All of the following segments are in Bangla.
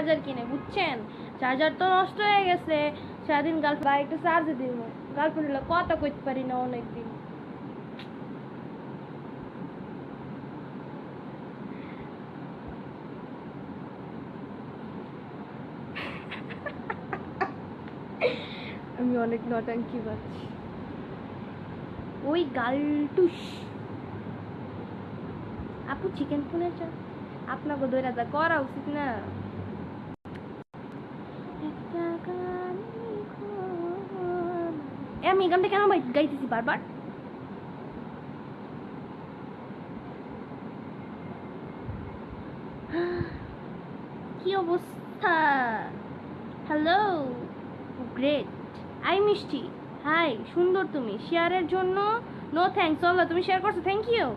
চার্জার কিনে, বুঝছেন? চার্জার তো নষ্ট হয়ে গেছে। সারাদিন গার্লফ্রেন্ড বাইকটা চার্জে দিব গার্লফ্রেন্ড কথা কইতে পারি না অনেকদিন। আমি অনেক নটাঙ্কি পাচ্ছি ওই গালটুস। আপু চিকেন ফুলের আপনাকে দৈরা করা উচিত না। আমি এই গানটা কেন গাইতেছি বারবার। কি অবস্থা? হ্যালো গ্রেট আই মিষ্টি। হাই সুন্দর তুমি। শেয়ারের জন্য নো থ্যাঙ্কস চলো, তুমি শেয়ার করছ থ্যাংক ইউ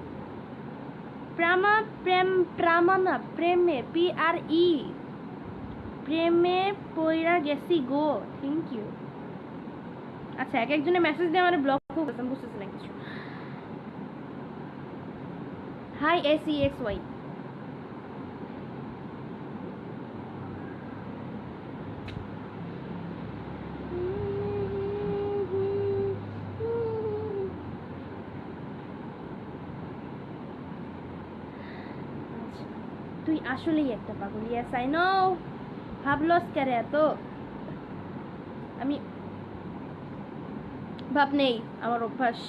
প্রামা, প্রেম প্রামানা প্রেমে পি আর ই প্রেমে পইরা গেছি গো থ্যাংক ইউ আচ্ছা এক একজনে মেসেজ দিয়ে আমার ব্লক করতেছে বুঝতেছি না কিছু। হাই এস এক্স ওয়াই তুই আসলেই একটা পাগল। ইয়েস আই নো ভাবলস করে এত আমি ভাব নেই, আমার অভ্যাস।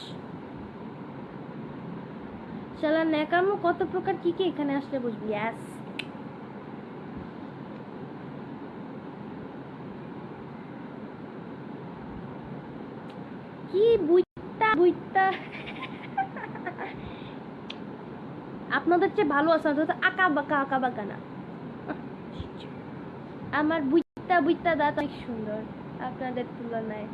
শালা ন্যাকামো, কত প্রকার কি কি এখানে আসলে বুঝবি? ইয়াস কি বুইতা বুইতা আপনাদের চেয়ে ভালো আছে, অন্তত আঁকা বাঁকা আঁকা বাঁকা না। আমার বুইতা বুইতা দাঁত অনেক সুন্দর, আপনাদের তুলনায়।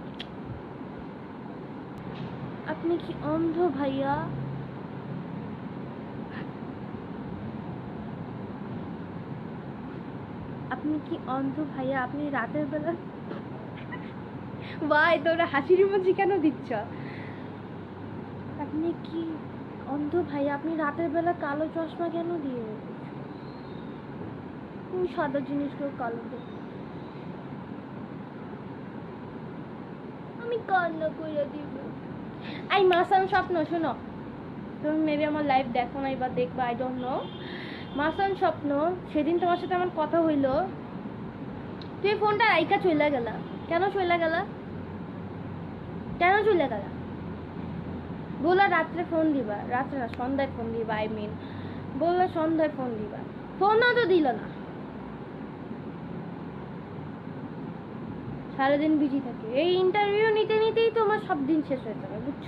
আপনি কি অন্ধ ভাইয়া? আপনি কি অন্ধ ভাইয়া? আপনি রাতের বেলা ভাই তোরা হাসির মধ্যে কেন দিচ্ছ? আপনি কি অন্ধ ভাই আপনি রাতের বেলা কালো চশমা কেন দিয়ে? তুমি সাদা জিনিসগুলো কালো দেখো আমি কান্না করে দিব। আই, মাসান স্বপ্ন, শোনো। তুমি মেবি আমার লাইভ দেখো নাই বা দেখবা আই ডোন্ট নো মাসান স্বপ্ন, সেদিন তোমার সাথে আমার কথা হইল। তুই ফোনটা রাইকা চলে গেলা। কেন চলে গেলা? কেন চলে গেলা? বললা রাত্রে ফোন দিবা। রাত্রে না, সন্ধ্যায় ফোন দিবা আই মিন বললা সন্ধ্যায় ফোন দিবা। ফোনও তো দিল না। সারাদিন বিজি থাকে। এই ইন্টারভিউ নিতে নিতেই তো আমার সব দিন শেষ হয়ে যাবে, বুঝছ?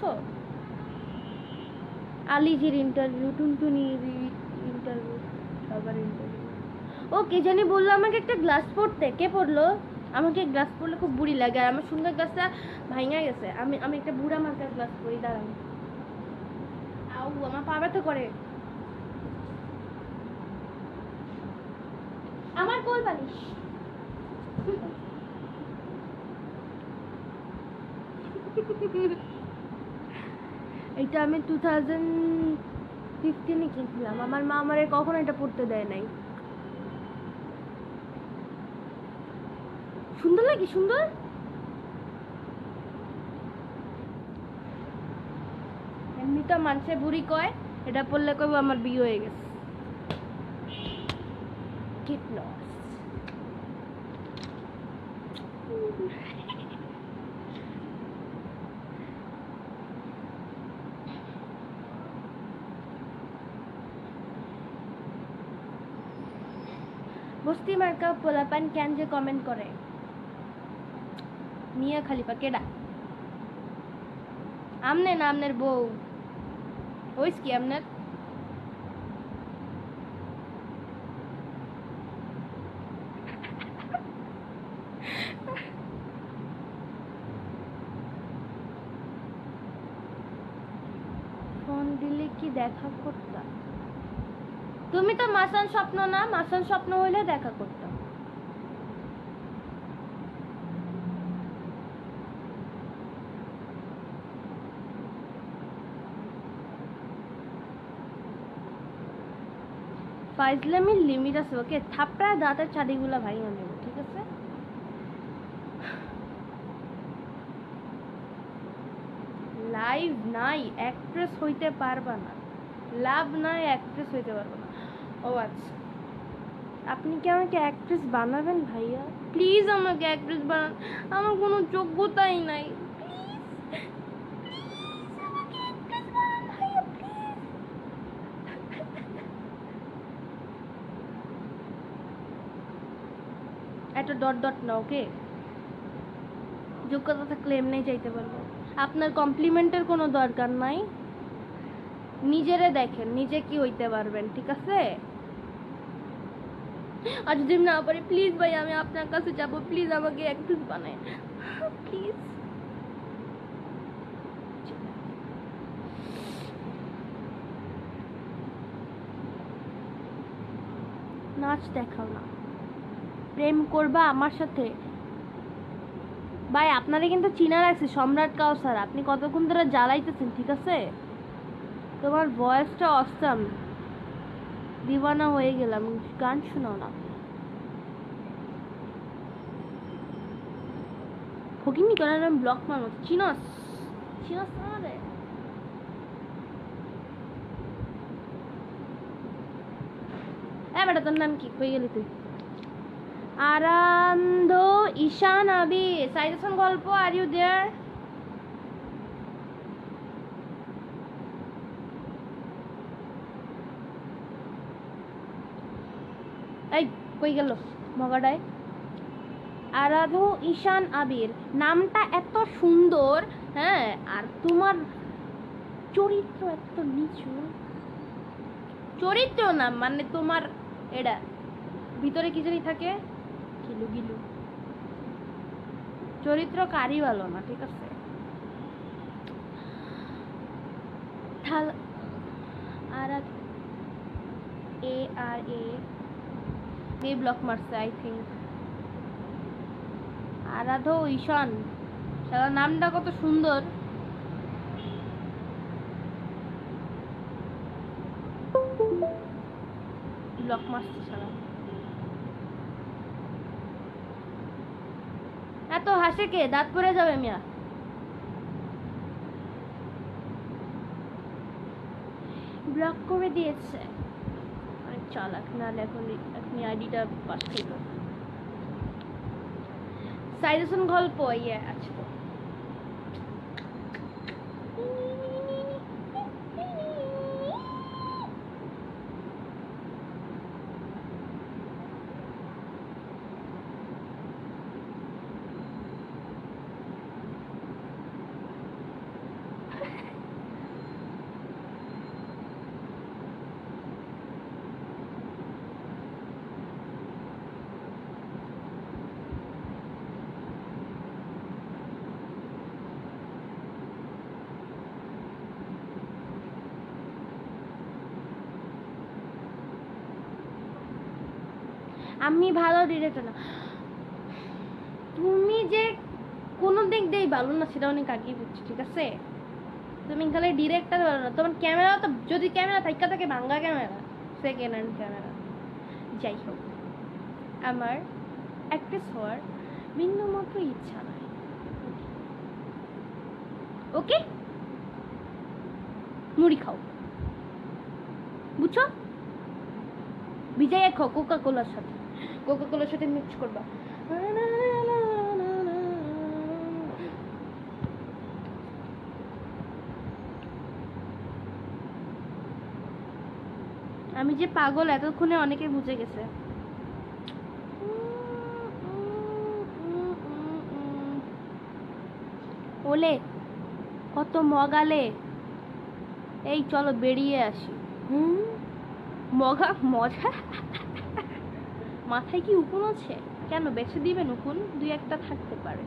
আলিজির ইন্টারভিউ টুনটুনির ইন্টারভিউ সবার ইন্টারভিউ ও কে জানি বলল আমাকে একটা গ্লাস পড়তে কে পড়ল আমাকে গ্লাস পড়লে খুব বুড়ি লাগে আর আমার সুন্দর গ্লাসটা ভাঙা গেছে। আমি আমি একটা বুড়া মার্কার গ্লাস পরি দাঁড়ান আউ, আমার পা ব্যথা করে। আমার কোল বালিশ। এটা আমি টু থাউজেন্ড ফিফটিনে কিনছিলাম। আমার মা আমারে কখনো এটা পড়তে দেয় নাই। সুন্দর লাগে সুন্দর? এমনি তো মানুষের বুড়ি কয়, এটা পড়লে কইব আমার বিয়ে হয়ে গেছে। কিট লস বস্তি মার্কা পোলাপান ক্যান যে কমেন্ট করে? মিয়া খালিফা কেডা? আমনে না আমনের বউ? ওইস কি আমনের? ফোন দিলে কি দেখা করতাম? তুমি তো মাসান স্বপ্ন না, মাসান স্বপ্ন হইলে দেখা করতাম। ফাইজলামির লিমিট আছে, ওকে থাপড়ায় দাঁতের চারিগুলা ভাই আমি ঠিক আছে? লাইভ নাই অ্যাক্ট্রেস হইতে পারবা না। লাভ নাই অ্যাক্ট্রেস হইতে পারবা ও আচ্ছা। আপনি কি আমাকে অ্যাক্ট্রেস বানাবেন ভাইয়া? প্লিজ আমাকে অ্যাক্ট্রেস বানান। আমার কোনো যোগ্যতাই নাই। একটা ডট ডট না ওকে যোগ্যতা থাকলে এমনি চাইতে পারব। আপনার কমপ্লিমেন্টের কোনো দরকার নাই। নিজেরে দেখেন, নিজে কি হইতে পারবেন, ঠিক আছে? আর যদি না পারি প্লিজ ভাই, আমি আপনার কাছে যাব। প্লিজ আমাকে একটু বানায় প্লিজ নাচ দেখাও না। প্রেম করবা আমার সাথে। ভাই, আপনারে কিন্তু চিনা রাখছি সম্রাট কাউসার। আপনি কতক্ষণ ধরে জ্বালাইতেছেন, ঠিক আছে? তোমার ভয়েসটা অসাম দিওয়ানা হয়ে গেলাম, গান শোনাও না। ফকিনি করে আমি ব্লক মারবো চিনস? চিনস আমারে হ্যাঁ বেটা, তোর নাম কি? কই গেলি তুই? আরান্ধ ঈশান আবি সাইদাসন গল্প আর ইউ দেয়ার এই, কই গেল? মগাডায় আরাধ ঈশান আবির, নামটা এত সুন্দর হ্যাঁ আর তোমার চরিত্র এত নিচু। চরিত্র না মানে তোমার এটা, ভিতরে কি জানি থাকে? গিলু গিলু। চরিত্র কারি ভালো না, ঠিক আছে? আর এ আর এ এ ব্লক মারছে আই থিঙ্ক আরাধ ঈশান সারা নামটা কত সুন্দর। ব্লক মারছে সারা। এত হাসে কে? দাঁত পড়ে যাবে মিয়া। ব্লক করে দিয়েছে। চালাক নাহলে এখন আপনি আইডিটা পাস দেবো সাইডেসন গল্প ইয়ে আছে আমি ভালো ডিরেক্টর না। তুমি যে কোনো দিক দিয়েই ভালো না, সেটা অনেক আগেই বুঝছি, ঠিক আছে? তুমি খালি ডিরেক্টর ভালো না। তোমার ক্যামেরা তো, যদি ক্যামেরা থাকা থাকে, ভাঙ্গা ক্যামেরা সেকেন্ড হ্যান্ড ক্যামেরা যাই হোক, আমার অ্যাক্ট্রেস হওয়ার বিন্দু মাত্র ইচ্ছা নাই। ওকে মুড়ি খাও। বুঝছ? বিজয় খাও কোকা কোলার সাথে। কোকা কোলার সাথে মিক্স করবা। আমি যে পাগল এতক্ষণে অনেকে বুঝে গেছে। ওলে কত মগালে? এই চলো বেরিয়ে আসি। হুম? মগা মজা? মাথায় কি উকুন আছে? কেন বেছে দিবেন উকুন? দুই একটা থাকতে পারে।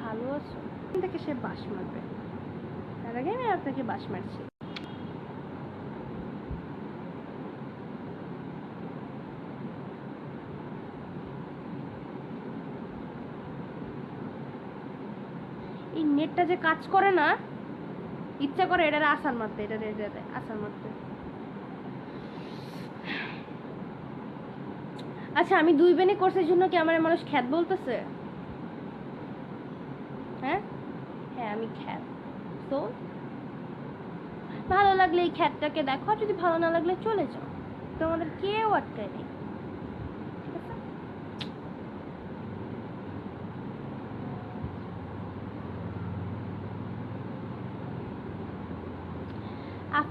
ভালো আছো? থেকে সে বাস মারবে। তার আগে আমি আপনাকে বাস মারছি। এই নেটটা যে কাজ করে না ইচ্ছা করে এটারে আসার মারতে এটারে এটারে আসার মারতে আচ্ছা আমি দুই বেনি কোর্সের জন্য কি আমার মানুষ খ্যাত বলতেছে? হ্যাঁ? হ্যাঁ আমি খ্যাত। তো? ভালো লাগলে এই খ্যাতটাকে দেখো, আর যদি ভালো না লাগলে চলে যাও। তোমাদের কেউ আটকায় নেই।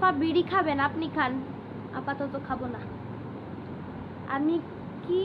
আপা বিড়ি খাবেন আপনি খান। আপাতত খাব না। আমি কি